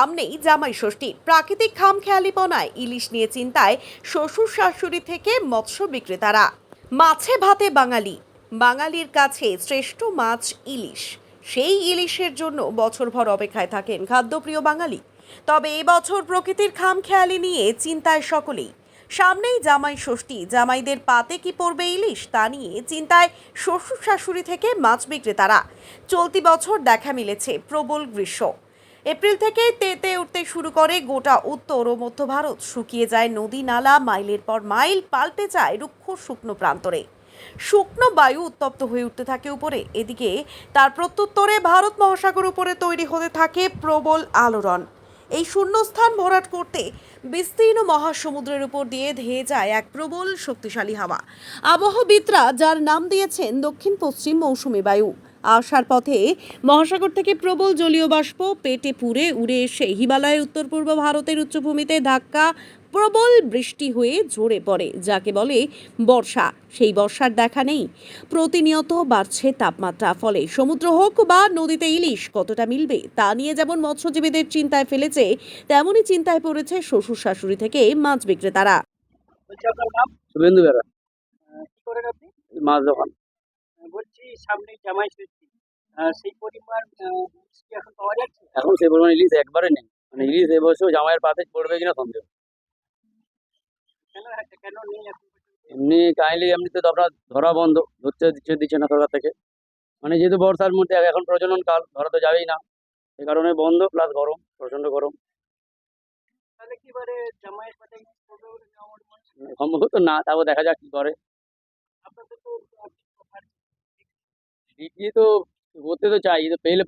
সামনেই জামাই ষষ্ঠী। প্রাকৃতিক খামখেয়ালিপনায় ইলিশ নিয়ে চিন্তায় শ্বশুর শাশুড়ি থেকে মৎস্য বিক্রেতারা। মাছে ভাতে বাঙালি। বাঙালির কাছে শ্রেষ্ঠ মাছ ইলিশ। সেই ইলিশের জন্য বছরভর অপেক্ষায় থাকেন খাদ্যপ্রিয় বাঙালি। তবে এবছর প্রকৃতির খামখেয়ালি নিয়ে চিন্তায় সকলেই। সামনেই জামাই ষষ্ঠী। জামাইদের পাতে কি পড়বে ইলিশ তা নিয়ে চিন্তায় শ্বশুর শাশুড়ি থেকে মাছ বিক্রেতারা। চলতি বছর দেখা মিলেছে প্রবল গ্রীষ্ম। এপ্রিল থেকে তেতে উঠতে শুরু করে গোটা উত্তর ও মধ্য ভারত। শুকিয়ে যায় নদী নালা, মাইলের পর মাইল, পাল্টে যায় রুক্ষ শুকনো প্রান্তরে। শুকনো বায়ু উত্তপ্ত হয়ে উঠতে থাকে উপরে। এদিকে তার প্রত্যুত্তরে ভারত মহাসাগর উপরে তৈরি হতে থাকে প্রবল আলোড়ন। এই শূন্যস্থান ভরাট করতে বিস্তীর্ণ মহাসমুদ্রের উপর দিয়ে ধেয়ে যায় এক প্রবল শক্তিশালী হাওয়া। আবহবিদরা যার নাম দিয়েছেন দক্ষিণ পশ্চিম মৌসুমী বায়ু। আসার পথে মহাসাগর থেকে প্রবল জলীয় বাষ্প পেটে পুড়ে উড়ে এসে হিমালয়ের উত্তর পূর্ব ভারতের উচ্চভূমিতে ধাক্কা প্রবল বৃষ্টি হয়ে ঝরে পড়ে যাকে বলে বর্ষা। সেই বর্ষার দেখা নেই। প্রতিনিয়ত বাড়ছে তাপমাত্রা ফলে সমুদ্র হোক বা নদীতে ইলিশ কতটা মিলবে তা নিয়ে যেমন মৎস্যজীবীদের চিন্তায় ফেলেছে তেমনই চিন্তায় পড়েছে শ্বশুর শাশুড়ি থেকে মাছ বিক্রেতারা। মাছ দোকান। বলছি সামনে জামাই ষষ্ঠী। সেই পরিমাণ এখন পাওয়া যাচ্ছে? এখন সেই পরিমাণ ইলিশ একবারে নেই। মানে ইলিশ এবছর জামাইয়ের পাতে পড়বে কিনা সন্দেহ। কেন নেই এখন এমনি কাইন্ডলি এমনিতে তো আপনার ধরা বন্ধ ধরতে দিচ্ছে দিচ্ছে না সরকার থেকে। মানে যেহেতু বর্ষার মধ্যে এখন প্রজনন কাল ধরা তো যাবেই না। সে কারণে বন্ধ প্লাস গরম প্রচণ্ড গরম। সম্ভবত না তারপর দেখা যাক কি করে। আপনাদের তো আহ, offer বিক্রি তো করতে তো চাই তো পেলে